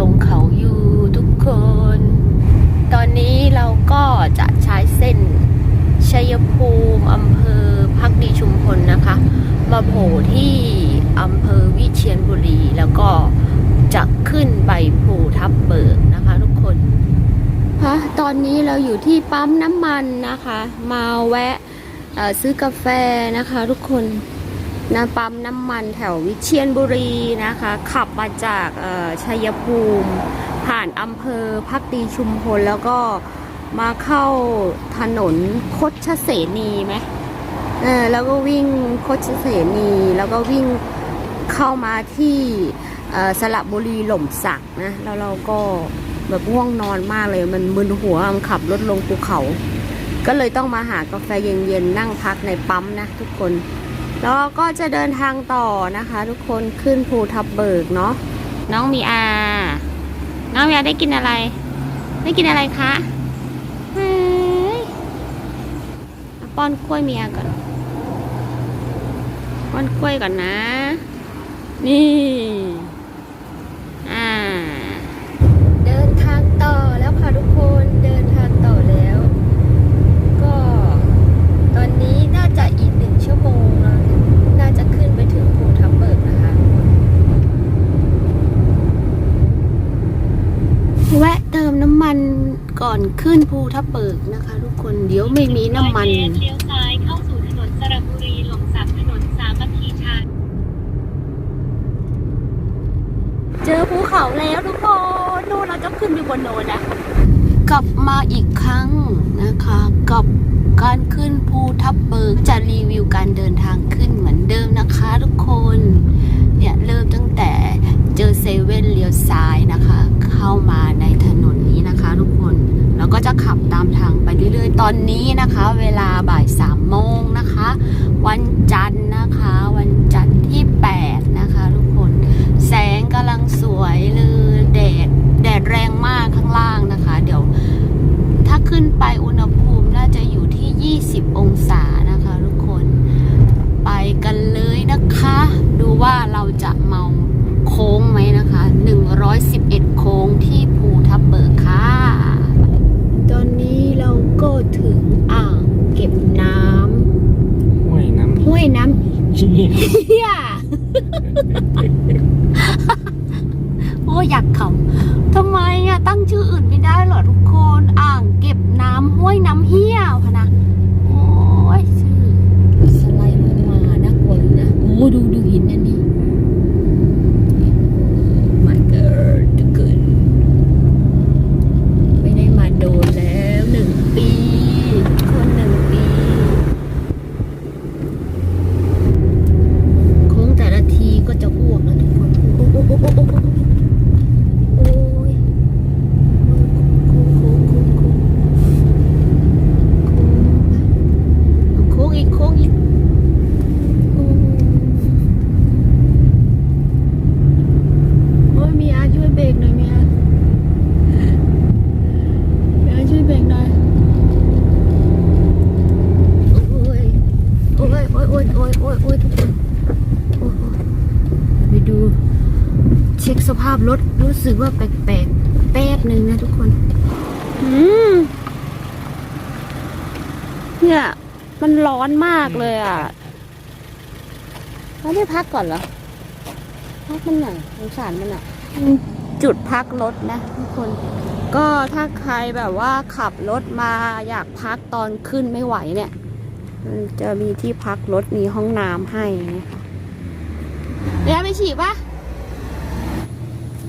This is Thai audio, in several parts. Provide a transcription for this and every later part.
ลงเขาอยู่ทุกคน ตอนนี้เราก็จะใช้เส้นชัยภูมิอำเภอพักดีชุมพลนะคะ มาโผล่ที่อำเภอวิเชียรบุรีแล้วก็จะขึ้นไปภูทับเบิกนะคะทุกคนฮะตอนนี้เราอยู่ที่ปั๊มน้ำมันนะคะ มาแวะซื้อกาแฟนะคะทุกคน นะปั๊มน้ำมันแถววิเชียรบุรีนะคะ ขับมาจากชัยภูมิ ผ่านอำเภอพักดีชุมพลแล้วก็มาเข้าถนนคดชเสนีไหมเออแล้วก็วิ่งโคชเสนีแล้วก็วิ่งเข้ามาที่สระบุรีหล่มสักนะแล้วเราก็แบบง่วงนอนมากเลยมันมึนหัวมันขับรถลงภูเขา ก็เลยต้องมาหากาแฟเย็นๆนั่งพักในปั๊มนะทุกคน แล้วก็จะเดินทางต่อนะคะ ทุกคนขึ้นภูทับเบิกเนาะน้องมีอา น้องมีอาได้กินอะไร ได้กินอะไรคะเฮ้ยป้อนกล้วยเมียก่อนป้อนกล้วยก่อนนะ นี่ อ่า เดินทางต่อแล้วค่ะทุกคนเดินทางต่อแล้ว ก็ ตอนนี้น่าจะอีกหนึ่งชั่วโมงแล้วน่าจะขึ้นไปถึงภูทับเบิกนะคะ แวะ เติมน้ำมันก่อนขึ้นภูทับเบิกนะคะ ทุกคนเดี๋ยวไม่มีน้ำมันเลี้ยวซ้ายเข้าสู่ถนนสระบุรีหลงสักถนนสามัคคีชาเจอภูเขาแล้วทุกคนนู่นเราจะขึ้นไปบนโนนนะกลับมาอีกครั้งนะคะ กับการขึ้นภูทับเบิกจะรีวิวการเดินทางขึ้นเหมือนเดิมนะคะ ทุกคนเนี่ยเริ่มตั้งแต่ เจอเซเว่นเลี้ยวซ้ายนะคะ เข้ามาในถนนนี้นะคะทุกคนแล้วก็จะขับตามทางไปเรื่อยๆ ตอนนี้นะคะ เวลาบ่ายสามโมงนะคะ วันจันทร์นะคะ วันจันทร์ที่ 8 นะคะทุกคน แสงกำลังสวยเลยแดด แดดแรงมากข้างล่างนะคะ เดี๋ยว ถ้าขึ้นไปอุณหภูมิน่าจะอยู่ที่ 20 องศานะคะ ทุกคน ไปกันเลยนะคะ ดูว่าเราจะเมาโค้งไหมนะคะ 111 โค้งที่ภูทับเบิกค่ะ ตอนนี้เราก็ถึงอ่างเก็บน้ำ ห้วยน้ำ ห้วยน้ำ เชี่ยเฮียโอ้อยากขำทำไมอะตั้งชื่ออื่นไม่ได้เหรอทุกคน อ่างเก็บน้ำห้วยน้ำเฮี้ยพะนะ โอ้ยชื่อสไลด์ลงมานะกลัวนะ โอ้ดูดูหินอันนี้ my god ทุกคนไม่ได้มาโดนแล้วหนึ่งปีคนหนึ่งปี โค้งแต่ละทีก็จะอ้วกแล้วทุกคน โอ้โอ้โอ้โอ้โอ้โอ้โอ้ยโค้งโค้งโค้งโค้งโค้งอีกโค้งอีกโอ้โอ้ยมีอาช่วยเบรกหน่อยมีอามีอาช่วยเบรกหน่อย โอ้ย โอ้ยโอ้ยโอ้ยโอ้ยโอ้ยโอ้ยทุกคนโอ้โหไปดู เช็คสภาพรถรู้สึกว่าแปลกๆ แป๊บหนึ่งนะทุกคนอืมเนี่ย มันร้อนมากเลยอะไม่ได้พักก่อนเหรอ พักมันหน่อยสงสารมันอะจุดพักรถนะทุกคน ก็ถ้าใครแบบว่าขับรถมาอยากพักตอนขึ้นไม่ไหวเนี่ยมันจะมีที่พักรถมีห้องน้ำให้นะคะเดี๋ยวไปฉีดปะ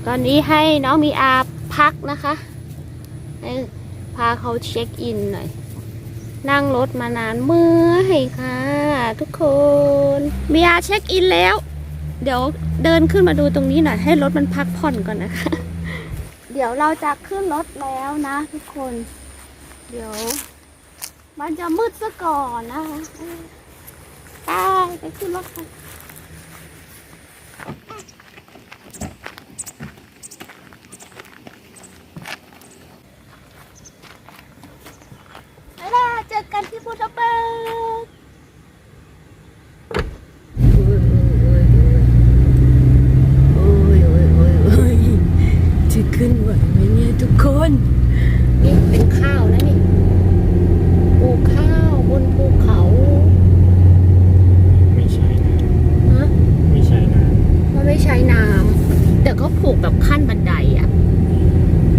ตอนนี้ให้น้องมีอาพักนะคะให้พาเขาเช็คอินหน่อย นั่งรถมานานเมื่อยค่ะ ทุกคนมีอาเช็คอินแล้ว เดี๋ยวเดินขึ้นมาดูตรงนี้หน่อย ให้รถมันพักผ่อนก่อนนะคะ เดี๋ยวเราจะขึ้นรถแล้วนะทุกคน เดี๋ยว มันจะมืดซะก่อนนะคะไปไปขึ้นรถกัน ไหวไหมเนี่ยทุกคน นี่เป็นข้าวนะนี่ปลูกข้าวบนภูเขา ไม่ใช่นะ ฮะ ไม่ใช่นะ มันไม่ใช้น้ำแต่ เขาปลูกแบบขั้นบันไดอะ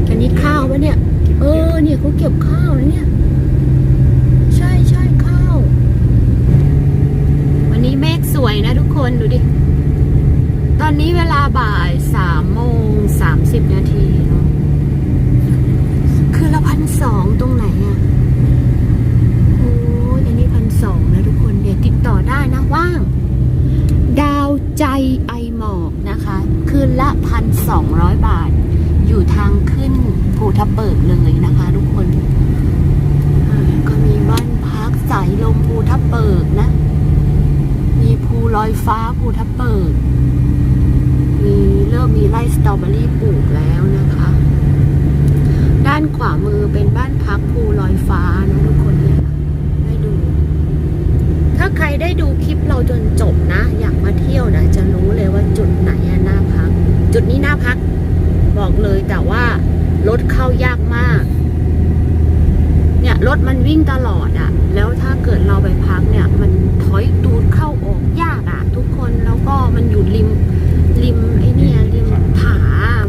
อันนี้ข้าวปะเนี่ย เออ เนี่ยเขาเก็บข้าวนะเนี่ย ใช่ใช่ข้าว วันนี้เมฆสวยนะทุกคนดูดิ ตอนนี้เวลาบ่ายสามโมงสามสิบนาทีเนาะคือละพันสองตรงไหนอะโอ้ยอันนี้พันสองนะทุกคนเนี่ยติดต่อได้นะว่าง ดาวใจไอหมอกนะคะ คืนละพันสองร้อยบาท อยู่ทางขึ้นภูทับเบิกเลยนะคะทุกคนอ่าก็มีบ้านพักสายลมภูทับเบิกนะ มีภูลอยฟ้าภูทับเบิก มีเริ่มมีไร่สตรอเบอรี่ปลูกแล้วนะคะ ด้านขวามือเป็นบ้านพักภูลอยฟ้านะทุกคนเนี่ยให้ดู ถ้าใครได้ดูคลิปเราจนจบนะ อยากมาเที่ยวนะ จะรู้เลยว่าจุดไหนน่าพัก จุดนี้น่าพัก บอกเลยแต่ว่ารถเข้ายากมาก เนี่ยรถมันวิ่งตลอดอะแล้วถ้าเกิดเราไปพักเนี่ย มันถอยตูดเข้าออกยากอะทุกคนแล้วก็มันอยู่ริมริมไอ้เนี่ยริมผา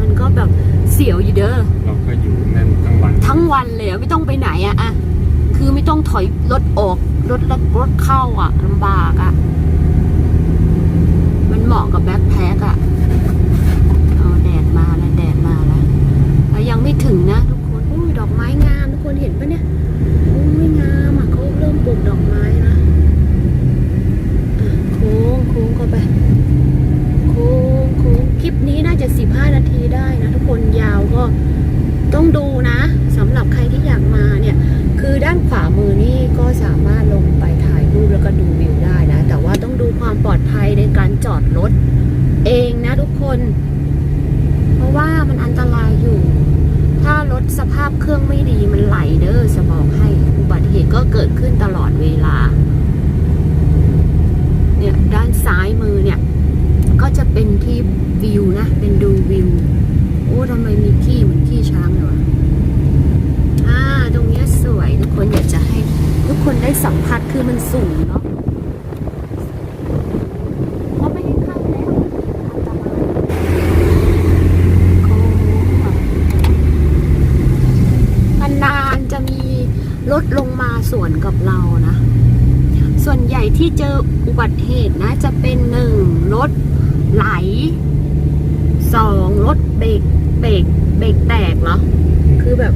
มันก็ แบบเสียวอยู่เด้อเราก็อยู่นั่นทั้งวันทั้งวันเลยอะไม่ต้องไปไหนอะอะคือไม่ต้องถอยรถออกรถรถรถเข้าอะลำบากอะมันเหมาะกับแบ็คแพ็คอะเอาแดดมาแล้วแดดมาแล้วแล้วยังไม่ถึงนะทุกคนอุ้ยดอกไม้งามทุกคนเห็นปะเนี่ยอุ้ยงามอะเขาเริ่มปลูกดอกไม้นะอะโค้งโค้งเข้าไป โค้งโค้งคลิ ปนี้น่าจะ 15 นาทีได้นะทุกคนยาวก็ต้องดูนะสำหรับใครที่อยากมาเนี่ยคือด้านขวามือนี่ก็สามารถลงไปถ่ายรูปแล้วก็ดูวิวได้นะ แต่ว่าต้องดูความปลอดภัยในการจอดรถเองนะทุกคน เพราะว่ามันอันตรายอยู่ ถ้ารถสภาพเครื่องไม่ดีมันไหลเด้อจะบอกให้อุบัติเหตุก็เกิดขึ้นตลอดเวลา เนี่ยด้านซ้ายมือเนี่ย ก็จะเป็นที่วิวนะ เป็นดูวิว โอ้ทำไมมีขี้เหมือนขี้ช้างเลยวะอ่า ตรงเนี้ยสวยทุกคนอยากจะให้ ทุกคนได้สัมผัสคือมันสูงเนาะเขาไม่ให้เข้าแล้วอันตรายโค้งนานๆจะมี รถลงมาสวนกับเรานะ ส่วนใหญ่ที่เจออุบัติเหตุนะ จะเป็นหนึ่งรถไหลสองรถเบรกเบรกเบรกแตกเหรอคือแบบ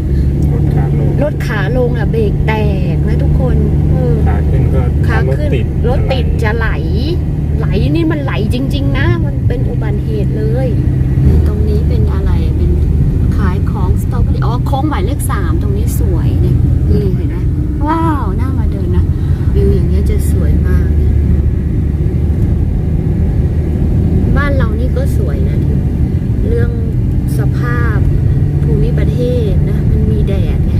รถขาลงรถขาลงอะเบรกแตกนะทุกคนเออขาขึ้นก็ขาถ้รถขึ้นติดรถติดจะไหล ไหลนี่มันไหลจริง ๆ นะ มันเป็นอุบัติเหตุเลยนี่ตรงนี้เป็นอะไรเป็นขาย ของสตรอเบอรี่อ๋อโค้งหมายเลขสามตรงนี้สวยเนี่ยนี่เห็นไหมว้าวน่ามาเดินนะวิวอย่างเงี้ยจะสวยมาก บ้านเรานี่ก็สวยนะ เรื่องสภาพภูมิประเทศนะ มันมีแดดไง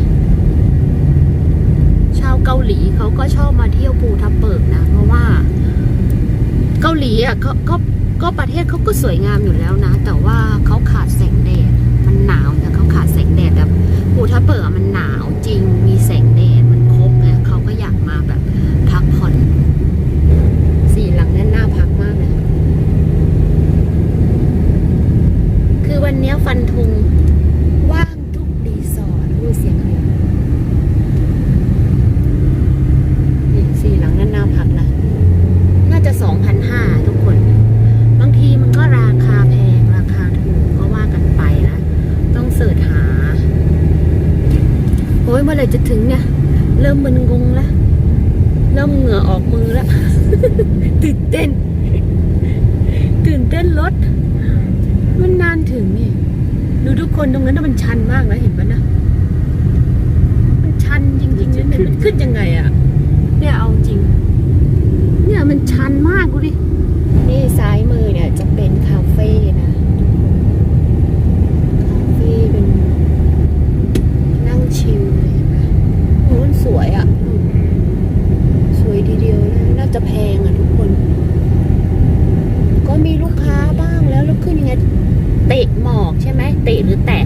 ชาวเกาหลีเขาก็ชอบมาเที่ยวภูทับเบิกนะ เพราะว่า เกาหลีอะก็ก็ก็ประเทศเขาก็สวยงามอยู่แล้วนะ แต่ว่าเขาขาดแสงแดด มันหนาวแต่เขาขา ดแสงแดดแบบภูทับเบิกมันหนาวจริงมีแสงแดดมันครบไงเขาก็อยากมาแบบพักผ่อน สี่หลังนั้นน่าพักมากเลย คือวันเนี้ยฟันธงว่างทุกรีสอร์ทรู้เสียงอะไรวะ นี่สี่หลังนั้นน่าพักนะ น่าจะสองพันห้าทุกคน บางทีมันก็ราคาแพง ราคาถูกก็ว่ากันไปนะ ต้องเสิร์ชหา โอ้ยเมื่อไรจะถึงเนี่ย เริ่มมึนงงแล้วเริ่มเหงื่อออกมือแล้วตื่นเต้น ตื่นเต้นรถ มันนานถึงนี่ดูทุกคนตรงนั้นมันชันมากนะเห็นปะนะมันชันจริงๆเนี่ยมันขึ้นยังไงอะเนี่ยเอาจริง เนี่ยมันชันมากดูดิ นี่ซ้ายมือเนี่ยจะเป็นคาเฟ่นะ คาเฟ่เป็น นั่งชิลเลยเห็นไหมโอ้มันสวยอะ่ะอืมสวยทีเดียวนะน่าจะแพงอะทุกคน ก็มีลูกค้าบ้างแล้วแล้วขึ้นยังไง เตะหมอกใช่ไหม เตะหรือแตะ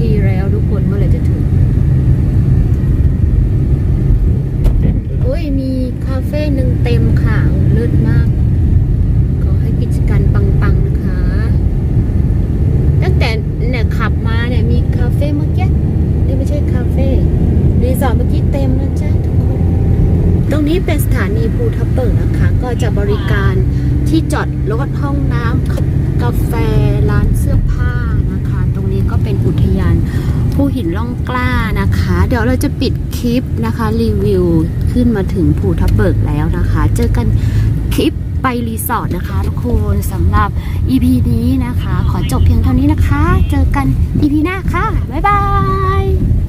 ทีแล้วทุกคนเมื่อไหร่จะถึง เต็มเลย โอ้ยมีคาเฟ่หนึ่งเต็มค่ะเลิศมาก ขอให้กิจการปังๆนะคะ ตั้งแต่เนี่ยขับมาเนี่ยมีคาเฟ่เมื่อกี้นี่ไม่ใช่คาเฟ่รีสอร์ทเมื่อกี้เต็มนะจ๊ะทุกคน ตรงนี้เป็นสถานีภูทับเบิกนะคะ ก็จะบริการที่จ อดรถห้องน้ำกาแฟร้านเสื้อผ้านะคะ ตรงนี้ก็เป็นอุทยานผู้หินล่องกล้านะคะ เดี๋ยวเราจะปิดคลิปนะคะ รีวิวขึ้นมาถึงภูทับเบิกแล้วนะคะ เจอกันคลิปไปรีสอร์ทนะคะทุกคนสำหรับ EP นี้นะคะ ขอจบเพียงเท่านี้นะคะ เจอกัน EP หน้าค่ะ บ๊ายบาย